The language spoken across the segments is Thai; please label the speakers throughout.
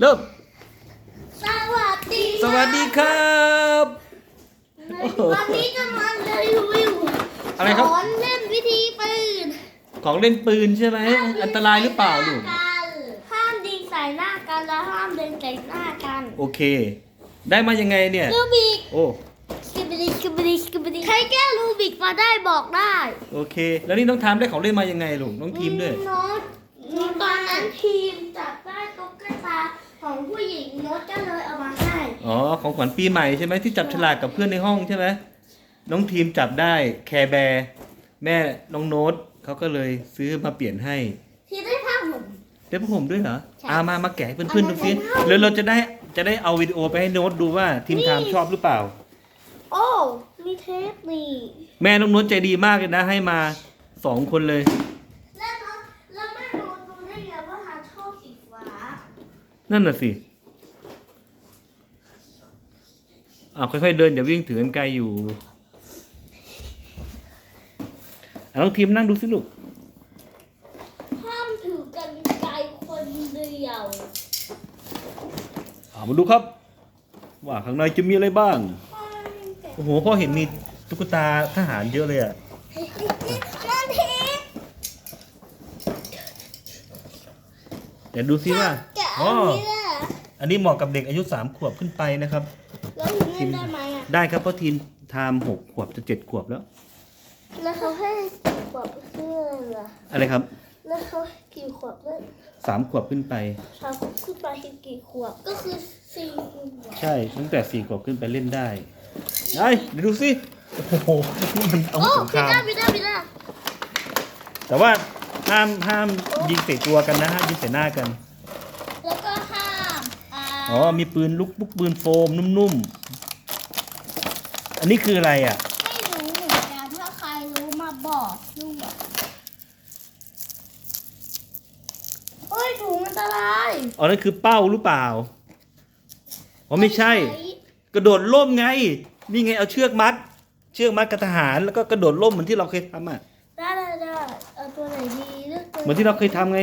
Speaker 1: เริ่ม
Speaker 2: สวัสดี
Speaker 1: สวัสดีครับ โอ้โห
Speaker 2: วันนี้จะมารีวิว
Speaker 1: อะไรครับ
Speaker 2: สอนเล่นวิธีปืน
Speaker 1: ของเล่นปืนใช่ไหม อันตรายหรือเปล่าลูก
Speaker 2: ห้ามยิงใส่หน้ากันและห้ามเดินใส่หน้ากัน
Speaker 1: โอเค ได้มายังไงเนี่ย
Speaker 2: ลูบิก
Speaker 1: โอ้
Speaker 2: สกิบบิดิสกิบบิดิสกิบบิดิใครแก้ลูบิกมาได้บอกได้
Speaker 1: โอเค แล้วนี่น้องทามได้ของเล่นมายังไงลูก น้องทีมด้วย
Speaker 2: โน้ตตอนนั้นทีมจับได้ตุ๊กตา ของผู้หญิงโน้ตก็เลยเอามาให้
Speaker 1: อ๋อของขวัญปีใหม่ใช่ไหมที่จับฉลากกับเพื่อนในห้องใช่ไหมน้องทีมจับได้แคร์แบร์แม่น้องโน้ตเขาก็เลยซื้อมาเปลี่ยนให้
Speaker 2: ทีได้ผ้าห่ม
Speaker 1: ได้ผ้าห่มด้วยเหรอ
Speaker 2: ใช่
Speaker 1: อามามาแกะให้เพื่อนๆดูสิ
Speaker 2: เอามา
Speaker 1: แล้วเราจะได้จะได้เอาวิดีโอไปให้โน้ตดูว่าทีมทามชอบหรือเปล่า
Speaker 2: โอ้มีเทปนี่
Speaker 1: แม่น้องโน้ตใจดีมากเลยนะให้มาสองคนเลย
Speaker 2: แล้วน้องแล้วแม่โน้ตรู้ได้ไงว่าหาชอบสีฟ้า
Speaker 1: นั่นน่ะสิอ่าค่อยๆเดินอย่าวิ่งถือกันไกลอยู่อะน้องทีมนั่งดูสิลูก
Speaker 2: ห้ามถือกันไกลคนเดียว
Speaker 1: อ่ามาดูครับ ว่าข้างในจะมีอะไรบ้าง โอ้โหพ่อเห็นมีตุ๊กตาทหารเยอะเลยอะ
Speaker 2: มาที
Speaker 1: เดี๋ยวดูซิว่า
Speaker 2: แกะ
Speaker 1: อ๋
Speaker 2: อั
Speaker 1: อน
Speaker 2: นี้แหละ
Speaker 1: อันนี้เหมาะกับเด็กอายุสามขวบขึ้นไปนะครับ
Speaker 2: แล้วถึงเล่นได้ไหมอะ
Speaker 1: ได้ครับเพราะทีมไทม์หกขวบจะเจ็ดขวบแล้ว
Speaker 2: แล้วเขาให้กี่ขวบเพื่อนล่ะ
Speaker 1: อะไรครับ
Speaker 2: แล้วเขากี่ขวบเล่น
Speaker 1: สามขวบขึ้นไป
Speaker 2: สามขวบขึ้นไปคือกี่ขวบ ก็คือสี่ขวบ
Speaker 1: ใช่ตั้งแต่สี่ขวบขึ้นไปเล่นได้ได้เดี๋ยวดูสิโอ้โหนี่มันเอา
Speaker 2: โอ้
Speaker 1: สงค
Speaker 2: พี่
Speaker 1: ราม
Speaker 2: ด้าพี่ด้าพี่ด้า
Speaker 1: แต่ว่าห้ามห้ามยิงใส่ตัวกันนะห้ามยิงใส่หน้ากัน
Speaker 2: แล้วก็ห้าม อ่า
Speaker 1: อ๋อ มีปืนลูกลูกปืนโฟมนุ่มๆ อันนี้คืออะไรอะ
Speaker 2: ไม่รู้เหมือนกันถ้าใครรู้มาบอกด้วยโอ้ยถุงอันตราย
Speaker 1: อ๋อ นั่นคือเป้าหรือเปล่า อ๋อ ไม่ใช่ กระโดดร่มไง นี่ไงเอาเชือกมัด เชือกมัดกับทหารแล้วก็กระโดดร่มเหมือนที่เราเคยทำอะ
Speaker 2: ได้ได้ได้เอาตัวไหนดีเลือกตัว
Speaker 1: เหมือนที่เราเคยทำไง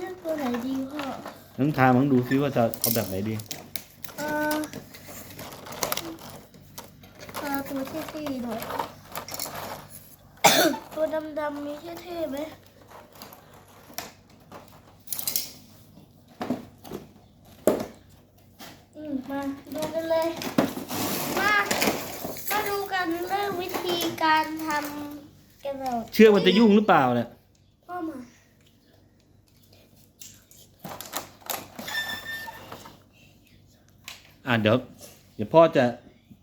Speaker 2: เลือกตัวไหนดีพ่อ
Speaker 1: น้องทามลองดูซิว่าจะเอาแบบไหนดี
Speaker 2: เออเออตัวเท่ๆหน่อย ตัวดำๆมีเท่ๆไหมอืมมาดูกันเลย มามาดูกันเรื่องวิธีการทำกระโดด
Speaker 1: เชือกมันจะยุ่งหรือเปล่าเนี่ย
Speaker 2: พ่อมา
Speaker 1: อะเดี๋ยว เดี๋ยวพ่อจะ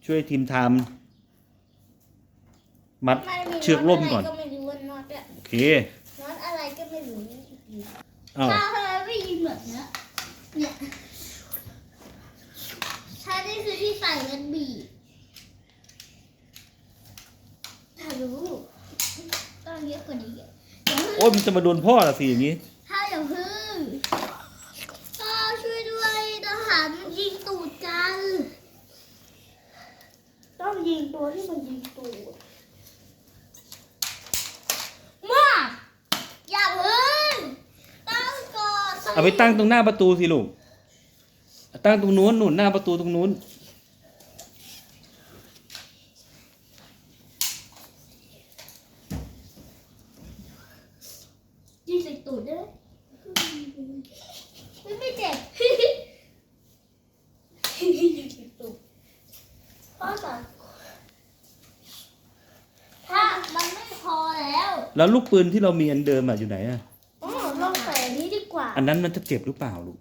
Speaker 1: ช่วยทีมทามมัด
Speaker 2: ไม่มี
Speaker 1: เชือกร่มก่อน
Speaker 2: น็ตะไรก็ไม่รู้ว่าน็อตอะ
Speaker 1: โอเค
Speaker 2: น็อตอะไรก็ไม่รู้
Speaker 1: อ้าว
Speaker 2: ถ้าเธอไม่ยิงแบบเนี้ยเนี่ยใช่นี่คือที่ใส่เงินบีบถ้ารู้ต้องเยอะกว่านี้อย่าเพิ่ง
Speaker 1: โอ้ยมันจะมาโดนพ่อละสิอย่างนี้
Speaker 2: ถ้าอย่าเพิ่งพ่อช่วยด้วยทหารมัน ยิงตูดกัน ต้องยิงตัวที่มันยิงตูดมาอย่าเพิ่งตั้งก่อน
Speaker 1: เอาไปตั้งตรงหน้าประตูสิลูก ตั้งตรงนู้นหนุนหน้าประตูตรงนู้น
Speaker 2: ยิงใส่ตูดได้ไหมไม่ไม่เจ็บยิงใส่ตูดพ่อสอนถ้ามันไม่พอ แล้ว
Speaker 1: แล้วลูกปืนที่เรามีอันเดิมอะอยู่ไหนอะ
Speaker 2: อ๋อลองใส่อันนี้ดีกว่า
Speaker 1: อันนั้นมันจะเจ็บหรือเปล่าลูก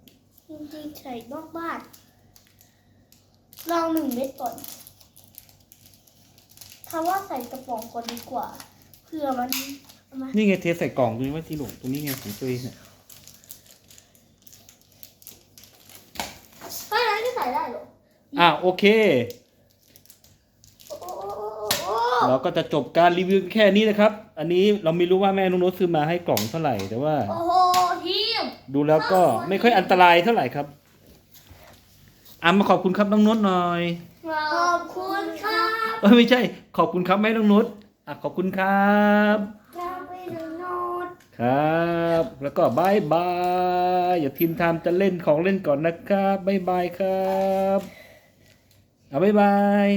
Speaker 2: จริงๆใส่นอกบ้าน ลองหนึ่งเม็ดก่อนถ้าว่าใส่กระป๋องก่อนดีกว่าเผื่อมันเอามา
Speaker 1: นี่ไงเทใส่กล่องตรงนี้ไว้ที่ลูกตรงนี้ไงของตัวเองเนี่ย
Speaker 2: เพราะฉะนั้นก็ใส่ได้เหรอ
Speaker 1: อะโอเค
Speaker 2: โอ้โอ้โอ้โอ้โอ้
Speaker 1: เราก็จะจบการรีวิวแค่นี้นะครับ อันนี้เราไม่รู้ว่าแม่นุ้นซื้อมาให้กล่องเท่าไหร่แต่ว่า
Speaker 2: โอ้โหทีม
Speaker 1: ดูแล้วก็ไม่ค่อยอันตรายเท่าไหร่ครับอะมาขอบคุณครับน้องนุชหน่อย
Speaker 2: ขอบคุณครับ
Speaker 1: เอ้ยไม่ใช่ ขอบคุณครับแม่น้องนุชอะขอบคุณครับ
Speaker 2: เราไปดูโน้ต
Speaker 1: คครับ แล้วก็บายบายอย่าทีมไทม์จะเล่นของเล่นก่อนนะครับบายบายครับเอาบายบาย